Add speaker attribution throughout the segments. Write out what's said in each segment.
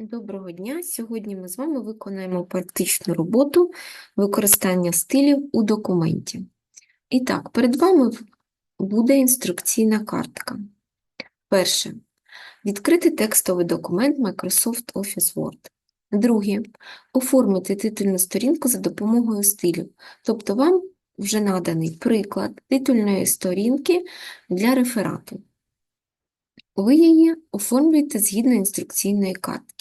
Speaker 1: Доброго дня! Сьогодні ми з вами виконаємо практичну роботу використання стилів у документі. І так, перед вами буде інструкційна картка. Перше. Відкрити текстовий документ Microsoft Office Word. Друге. Оформити титульну сторінку за допомогою стилів. Тобто вам вже наданий приклад титульної сторінки для реферату. Ви її оформлюєте згідно інструкційної картки.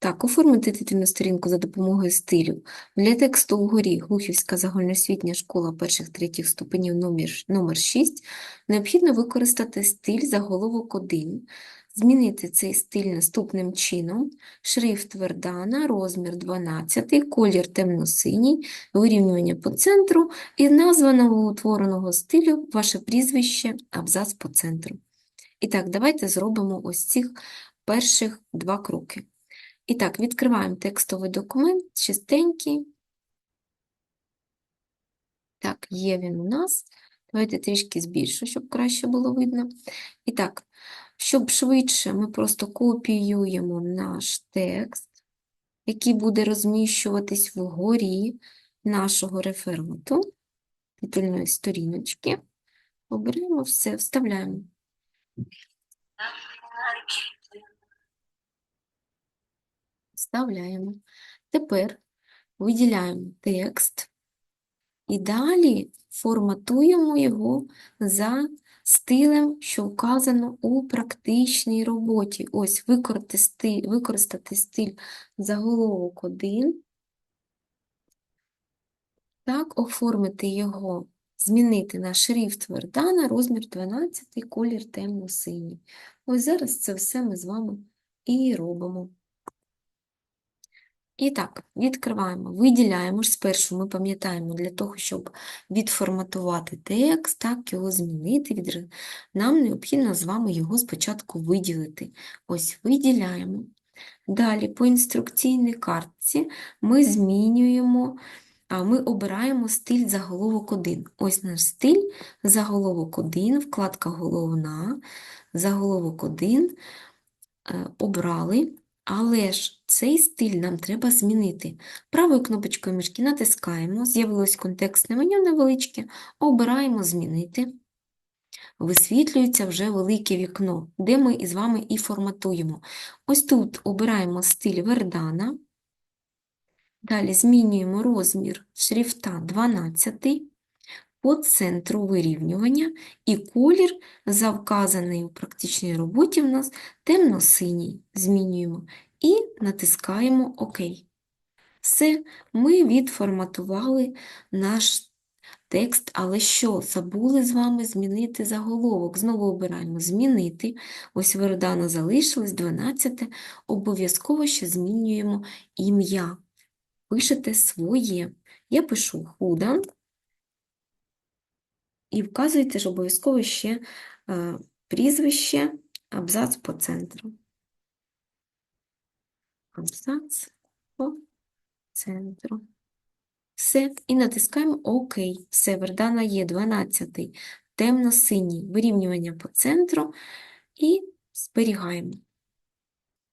Speaker 1: Так, оформити титульну сторінку за допомогою стилю. Для тексту вгорі Глухівська загальноосвітня школа перших-третіх ступенів номер, номер 6 необхідно використати стиль заголовок 1, змінити цей стиль наступним чином. Шрифт Вердана, розмір 12, колір темно-синій, вирівнювання по центру і назва новоутвореного стилю, ваше прізвище, абзац по центру. І так, давайте зробимо ось цих перших два кроки. І так, відкриваємо текстовий документ, чистенький. Так, є він у нас. Давайте трішки збільшу, щоб краще було видно. І так, щоб швидше, ми просто копіюємо наш текст, який буде розміщуватись вгорі нашого реферату, титульної сторіночки. Оберемо все, вставляємо. Вставляємо. Тепер виділяємо текст і далі форматуємо його за стилем, що вказано у практичній роботі. Ось використати стиль, заголовок 1, так, оформити його, змінити на шрифт Вердана, розмір 12, колір темно-синій. Ось зараз це все ми з вами і робимо. І так, відкриваємо, виділяємо ж спершу, ми пам'ятаємо, для того, щоб відформатувати текст, так, його змінити, нам необхідно з вами його спочатку виділити. Ось виділяємо. Далі по інструкційній картці ми змінюємо, ми обираємо стиль заголовок 1. Ось наш стиль, заголовок 1, вкладка головна, заголовок 1 е, обрали. Але ж цей стиль нам треба змінити. Правою кнопочкою мишки натискаємо, з'явилось контекстне меню невеличке, обираємо «Змінити». Висвітлюється вже велике вікно, де ми із вами і форматуємо. Ось тут обираємо стиль Вердана, далі змінюємо розмір шрифта 12, по центру вирівнювання і колір, за вказаний у практичній роботі в нас темно-синій. Змінюємо і натискаємо ОК. Все, ми відформатували наш текст, але що? Забули з вами змінити заголовок. Знову обираємо «Змінити». Ось Вердана залишилось 12. Обов'язково ще змінюємо ім'я. Пишете своє. Я пишу Худан. І вказуєте ж обов'язково ще е, прізвище, абзац по центру. Абзац по центру. Все. І натискаємо ОК. Все, Вердана є 12. Темно-синій. Вирівнювання по центру. І зберігаємо.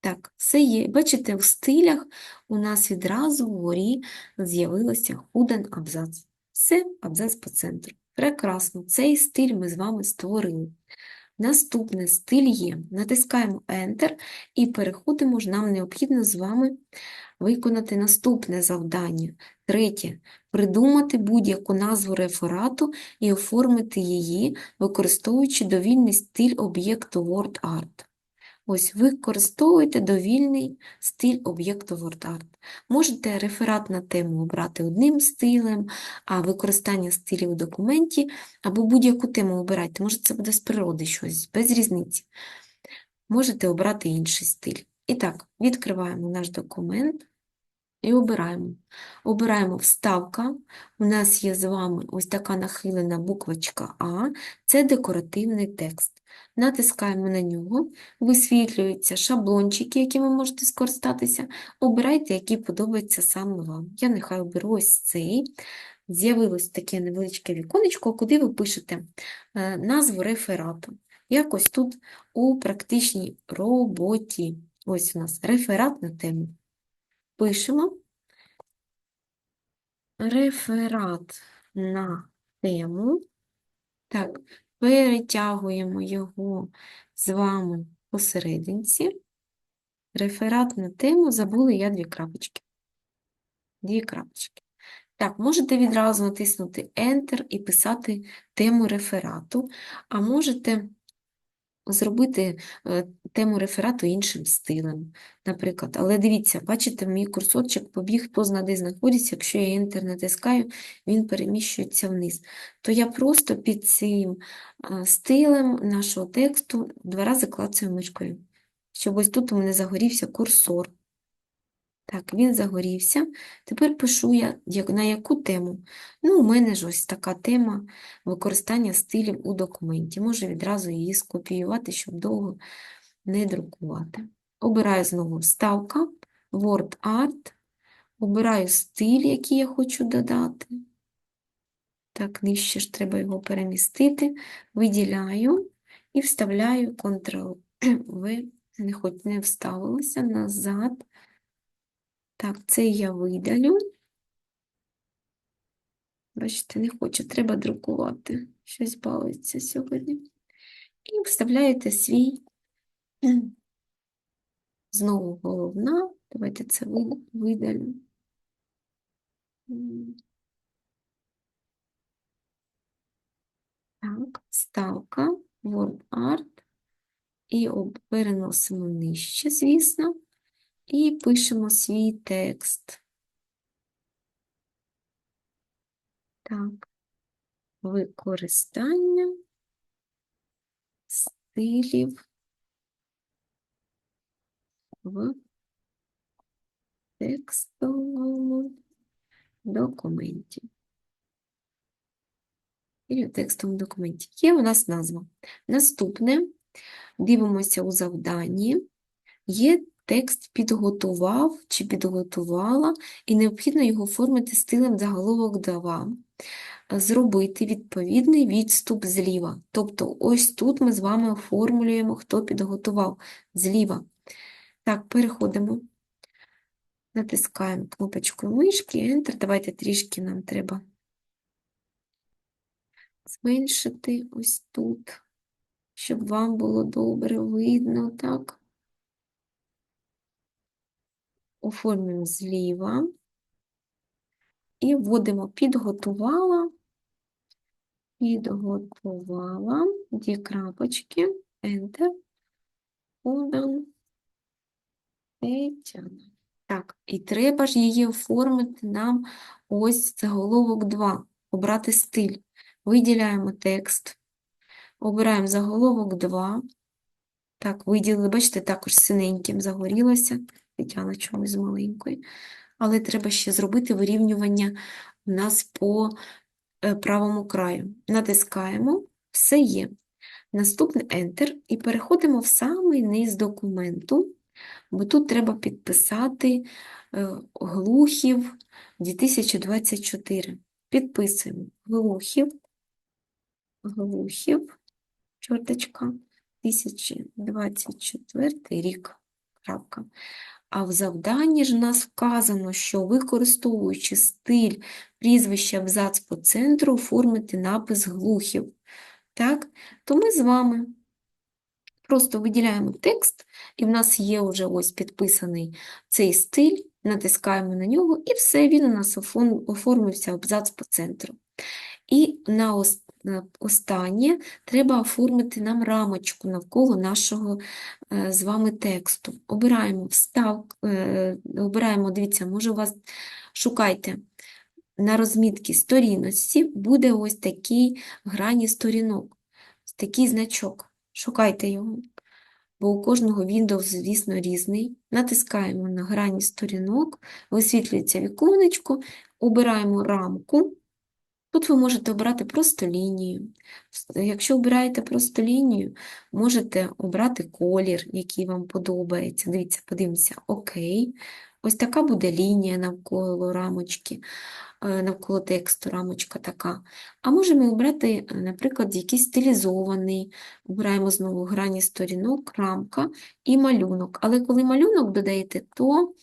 Speaker 1: Так, все є. Бачите, в стилях у нас відразу вгорі з'явилося худен абзац. Все, абзац по центру. Прекрасно, цей стиль ми з вами створили. Наступний стиль є. Натискаємо Enter і переходимо ж, нам необхідно з вами виконати наступне завдання. Третє. Придумати будь-яку назву реферату і оформити її, використовуючи довільний стиль об'єкту WordArt. Ось використовуйте довільний стиль об'єкту WordArt. Можете реферат на тему обрати одним стилем, а використання стилів у документі, або будь-яку тему обирайте. Може, це буде з природи щось, без різниці. Можете обрати інший стиль. І так, відкриваємо наш документ і обираємо. Обираємо вставка. У нас є з вами ось така нахилена буквочка А. Це декоративний текст. Натискаємо на нього, висвітлюються шаблончики, якими можете скористатися. Обирайте, який подобається саме вам. Я нехай оберу ось цей. З'явилось таке невеличке віконечко, куди ви пишете е, назву реферату. Якось тут у практичній роботі. Ось у нас реферат на тему. Пишемо реферат на тему. Так, перетягуємо його з вами посерединці. Реферат на тему забули я дві крапочки. Дві крапочки. Так, можете відразу натиснути Enter і писати тему реферату, а можете зробити е, тему реферату іншим стилем, наприклад. Але дивіться, бачите, мій курсорчик побіг, хто зна де знаходиться, якщо я Enter натискаю, він переміщується вниз. То я просто під цим е, стилем нашого тексту два рази клацаю мишкою, щоб ось тут у мене загорівся курсор. Так, він загорівся. Тепер пишу я, на яку тему. Ну, у мене ж ось така тема використання стилів у документі. Можу відразу її скопіювати, щоб довго не друкувати. Обираю знову вставка, Word Art, обираю стиль, який я хочу додати. Так, нижче ж треба його перемістити, виділяю і вставляю Ctrl-V, не хоч не вставилося, назад. Так, це я видалю. Бачите, не хоче, треба друкувати. Щось балується сьогодні. І вставляєте свій знову головна. Давайте це видалю. Так, ставка, WordArt. І переносимо нижче, звісно, і пишемо свій текст. Так, використання стилів в текстовому документі. І в текстовому документі. Є у нас назва. Наступне, дивимося у завданні. Є текст підготував чи підготувала, і необхідно його оформити стилем заголовок 2. Зробити відповідний відступ зліва. Тобто ось тут ми з вами оформлюємо, хто підготував зліва. Так, переходимо. Натискаємо кнопочку мишки, Enter. Давайте трішки нам треба зменшити ось тут, щоб вам було добре видно, так. Оформимо зліва і вводимо підготувала, підготувала, дві крапочки, Enter, Богдан, Тетяна. Так, і треба ж її оформити нам ось заголовок 2, обрати стиль. Виділяємо текст, обираємо заголовок 2. Так, виділили, бачите, також синеньким загорілося. Тетяна чомусь з маленької. Але треба ще зробити вирівнювання у нас по е, правому краю. Натискаємо, все є. Наступне Enter і переходимо в самий низ документу, бо тут треба підписати е, Глухів 2024. Підписуємо Глухів, Глухів, чорточка, 2024 рік. Крапка. А в завданні ж у нас вказано, що використовуючи стиль прізвища абзац по центру, оформити напис глухів. Так? То ми з вами просто виділяємо текст, і в нас є вже ось підписаний цей стиль, натискаємо на нього, і все, він у нас оформився абзац по центру. І на ос- на останнє треба оформити нам рамочку навколо нашого е, з вами тексту. Обираємо встав, е, обираємо, дивіться, може у вас шукайте на розмітці сторінності буде ось такий грані сторінок, такий значок. Шукайте його, бо у кожного Windows, звісно, різний. Натискаємо на грані сторінок, висвітлюється віконечко, обираємо рамку. Тут ви можете обрати просто лінію. Якщо обираєте просто лінію, можете обрати колір, який вам подобається. Дивіться, подивимося, ОК. Ось така буде лінія навколо рамочки, е, навколо тексту, рамочка така. А можемо обрати, наприклад, якийсь стилізований, обираємо знову грані сторінок, рамка і малюнок. Але коли малюнок додаєте, то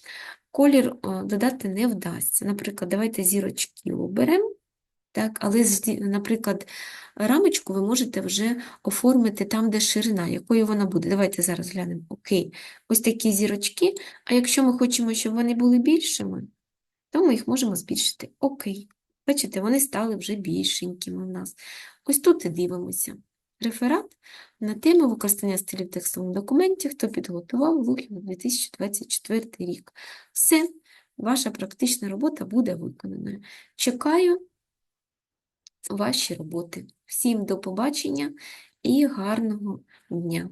Speaker 1: колір е, додати не вдасться. Наприклад, давайте зірочки оберемо. Так, але, наприклад, рамочку ви можете вже оформити там, де ширина, якою вона буде. Давайте зараз глянемо. Окей, ось такі зірочки. А якщо ми хочемо, щоб вони були більшими, то ми їх можемо збільшити. Окей. Бачите, вони стали вже більшенькими в нас. Ось тут і дивимося. Реферат на тему використання стилів в текстовому документі, хто підготував Лухів 2024 рік. Все, ваша практична робота буде виконаною. Чекаю ваші роботи. Всім до побачення і гарного дня!